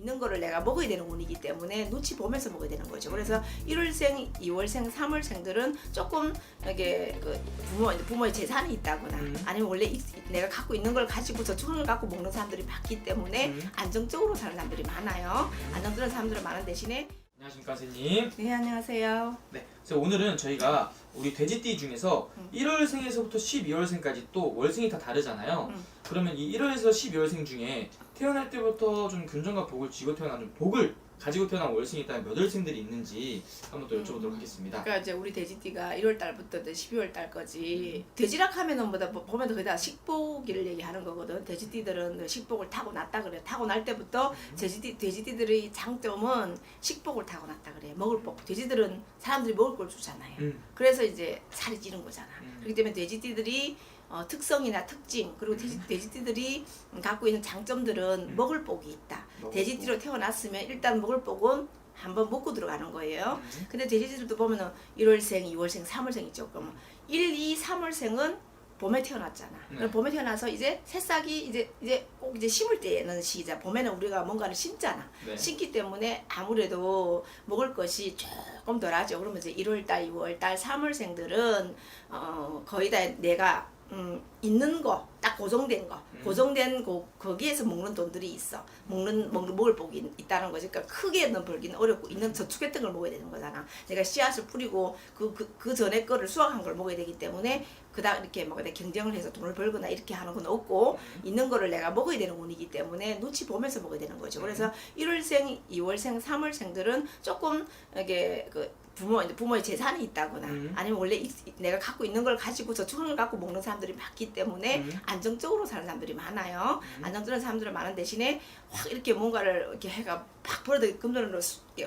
있는 거를 내가 먹어야 되는 운이기 때문에 눈치 보면서 먹어야 되는 거죠. 그래서 1월생, 2월생, 3월생들은 조금 이게 그 부모 부모의 재산이 있다거나 음. 아니면 원래 이- 내가 갖고 있는 걸 가지고 저축을 갖고 먹는 사람들이 많기 때문에 음. 안정적으로 사는 사람들이 많아요. 안정적인 사람들은 많은 대신에 안녕하십니까 선생님. 네 안녕하세요. 네. 그래서 오늘은 저희가 우리 돼지띠 중에서 음. 1월생에서부터 12월생까지 또 월생이 다 다르잖아요. 음. 그러면 이 1월에서 12월생 중에 태어날 때부터 좀 균전과 복을 쥐고 태어난 좀 복을 가지고 태어난 월생이 있다면 몇 월생들이 있는지 한번 또 여쭤보도록 음. 하겠습니다. 그러니까 이제 우리 돼지띠가 1월 달부터 12월 달까지 돼지락 하면은 뭐다 보- 보면 거의 다 식복일 얘기하는 거거든. 돼지띠들은 그 식복을 타고 났다 그래. 타고 날 때부터 돼지띠 돼지띠들의 장점은 식복을 타고 났다 그래. 먹을 복. 돼지들은 사람들이 먹을 걸 주잖아요. 음. 그래서 이제 살이 찌는 거잖아. 음. 그렇기 때문에 돼지띠들이 어, 특성이나 특징 그리고 돼지, 돼지띠들이 갖고 있는 장점들은 음. 먹을 복이 있다. 먹을 돼지띠로 태어났으면 일단 먹을 복은 한번 먹고 들어가는 거예요. 음. 근데 돼지들도 보면은 1월생, 2월생, 3월생 있죠. 그러면 1, 2, 3월생은 봄에 태어났잖아. 네. 그럼 봄에 태어나서 이제 새싹이 이제 이제 꼭 이제 심을 때는 시작. 봄에는 우리가 뭔가를 심잖아. 네. 심기 때문에 아무래도 먹을 것이 조금 덜하죠. 그러면 이제 1월 달, 2월 달, 3월생들은 어 거의 다 내가 음, 있는 거, 딱 고정된 거, 음. 고정된 거, 거기에서 먹는 돈들이 있어. 먹는, 먹는, 먹을 복이 있- 있다는 거지. 그러니까 크게는 벌기는 어렵고, 있는 저축했던 걸 먹어야 되는 거잖아. 내가 씨앗을 뿌리고, 그, 그, 그 전에 거를 수확한 걸 먹어야 되기 때문에, 그다 이렇게 막 내가 경쟁을 해서 돈을 벌거나 이렇게 하는 건 없고, 있는 거를 내가 먹어야 되는 운이기 때문에 눈치 보면서 먹어야 되는 거죠. 그래서 1월생, 2월생, 3월생들은 조금 이게 그 부모 부모의 재산이 있다거나 음. 아니면 원래 이- 내가 갖고 있는 걸 가지고 저축을 갖고 먹는 사람들이 많기 때문에 음. 안정적으로 사는 사람들이 많아요. 음. 안정적인 사람들은 많은 대신에 확 이렇게 뭔가를 이렇게 해가 팍 벌어도 금전으로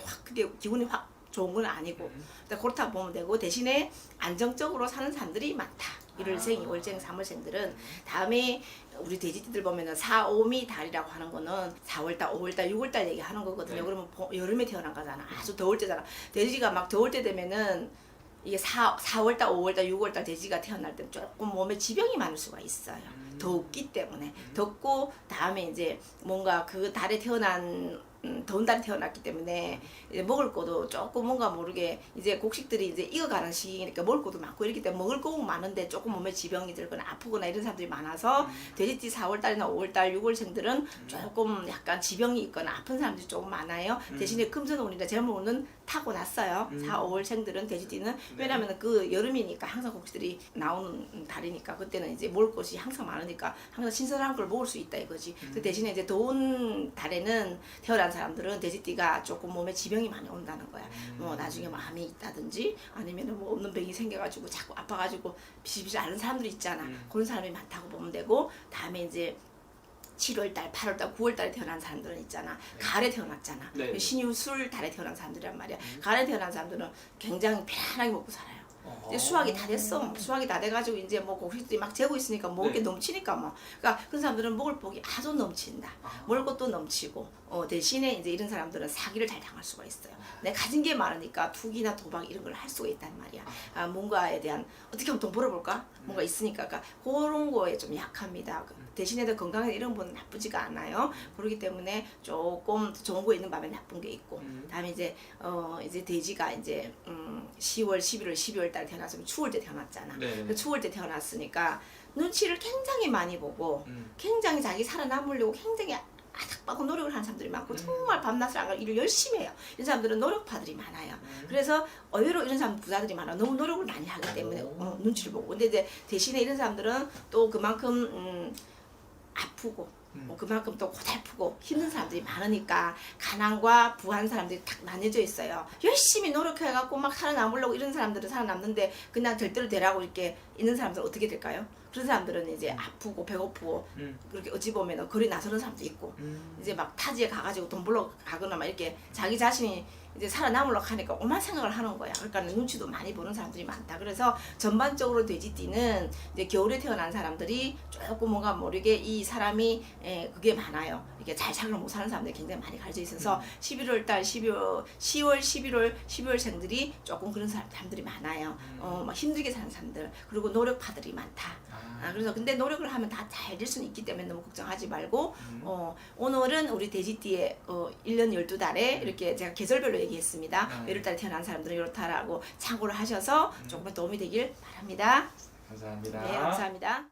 확 그게 기분이 확 좋은 건 아니고 음. 근데 그렇다고 보면 되고 대신에 안정적으로 사는 사람들이 많다. 1월생, 아. 2월생, 3월생들은 다음에 우리 돼지띠들 보면은 4, 5미 달이라고 하는 거는 4월달, 5월달, 6월달 얘기하는 거거든요. 네. 그러면 보- 여름에 태어난 거잖아. 아주 더울 때잖아. 돼지가 막 더울 때 되면은 이게 4, 4월달, 5월달, 6월달 돼지가 태어날 때 조금 몸에 지병이 많을 수가 있어요. 음. 덥기 때문에 덥고 다음에 이제 뭔가 그 달에 태어난 음, 더운 달에 태어났기 때문에 이제 먹을 것도 조금 뭔가 모르게 이제 곡식들이 이제 익어가는 시기니까 먹을 것도 많고 이렇기 때문에 먹을 거는 많은데 조금 몸에 지병이 들거나 아프거나 이런 사람들이 많아서 돼지띠 4월달이나 5월달 6월생들은 조금 약간 지병이 있거나 아픈 사람들이 조금 많아요. 음. 대신에 금전운이나 재물운은 타고 났어요. 음. 4, 5월생들은 돼지띠는 네. 왜냐하면 그 여름이니까 항상 곡식들이 나오는 달이니까 그때는 이제 먹을 것이 항상 많으니까 항상 신선한 걸 먹을 수 있다 이거지. 그 대신에 이제 더운 달에는 태어난 사람들은 돼지띠가 조금 몸에 지병이 많이 온다는 거야. 뭐 나중에 뭐 암이 있다든지 아니면은 뭐 없는 병이 생겨가지고 자꾸 아파가지고 비실비실 앓는 사람들이 있잖아. 음. 그런 사람이 많다고 보면 되고 다음에 이제 7월달, 8월달, 9월달에 태어난 사람들은 있잖아. 가을에 태어났잖아. 네, 네. 신유술 달에 태어난 사람들이란 말이야. 가을에 태어난 사람들은 굉장히 편안하게 먹고 살아요. 어. 이제 수확이 다 됐어. 수확이 다 돼가지고 이제 뭐 곡식들이 막 재고 있으니까 먹을 네. 게 넘치니까 뭐. 그러니까 그런 사람들은 먹을 복이 아주 넘친다. 아. 먹을 것도 넘치고 어, 대신에 이제 이런 사람들은 사기를 잘 당할 수가 있어요. 내가 가진 게 많으니까 투기나 도박 이런 걸 할 수가 있단 말이야. 아, 뭔가에 대한 어떻게 하면 돈 벌어볼까? 뭔가 있으니까 그러니까 그런 거에 좀 약합니다. 그 대신에도 건강에 이런 건 나쁘지가 않아요. 그렇기 때문에 조금 좋은 거 있는 반면 나쁜 게 있고. 음. 다음에 이제 어 이제 돼지가 이제 음 10월, 11월, 12월 달 태어났으면 추울 때 태어났잖아. 네. 그 추울 때 태어났으니까 눈치를 굉장히 많이 보고 음. 굉장히 자기 살아남으려고 굉장히 아닥바고 노력을 하는 사람들이 많고 음. 정말 밤낮을 안 가고 일을 열심히 해요. 이런 사람들은 노력파들이 많아요. 음. 그래서 의외로 이런 사람 부자들이 많아. 너무 노력을 많이 하기 때문에 오. 어, 눈치를 보고. 근데 이제 대신에 이런 사람들은 또 그만큼 음, 아프고 음. 어, 그만큼 또 고달프고 힘든 사람들이 많으니까 가난과 부한 사람들이 딱 나뉘어져 있어요. 열심히 노력해갖고 막 살아남으려고 이런 사람들은 살아남는데 그냥 절대로 되라고 이렇게 있는 사람들은 어떻게 될까요? 그런 사람들은 이제 아프고 배고프고 음. 그렇게 어찌 보면 거리 나서는 사람도 있고 음. 이제 막 타지에 가가지고 돈 벌러 가거나 막 이렇게 자기 자신이 이제 살아남으려고 하니까 오만 생각을 하는 거야. 그러니까 눈치도 많이 보는 사람들이 많다. 그래서 전반적으로 돼지띠는 이제 겨울에 태어난 사람들이 조금 뭔가 모르게 이 사람이 에, 그게 많아요. 이게 잘 생각을 못 하는 사람들이 굉장히 많이 가려져 있어서 11월 달 12월 10월 11월 12월생들이 조금 그런 사람들이 많아요. 어, 막 힘들게 사는 사람들 그리고 노력파들이 많다. 아, 그래서 근데 노력을 하면 다 잘 될 수는 있기 때문에 너무 걱정하지 말고 음. 어, 오늘은 우리 돼지띠의 어, 1년 12달에 이렇게 제가 계절별로 얘기했습니다. 음. 1월달에 태어난 사람들은 이렇다라고 참고를 하셔서 조금 도움이 되길 바랍니다. 감사합니다. 네, 감사합니다.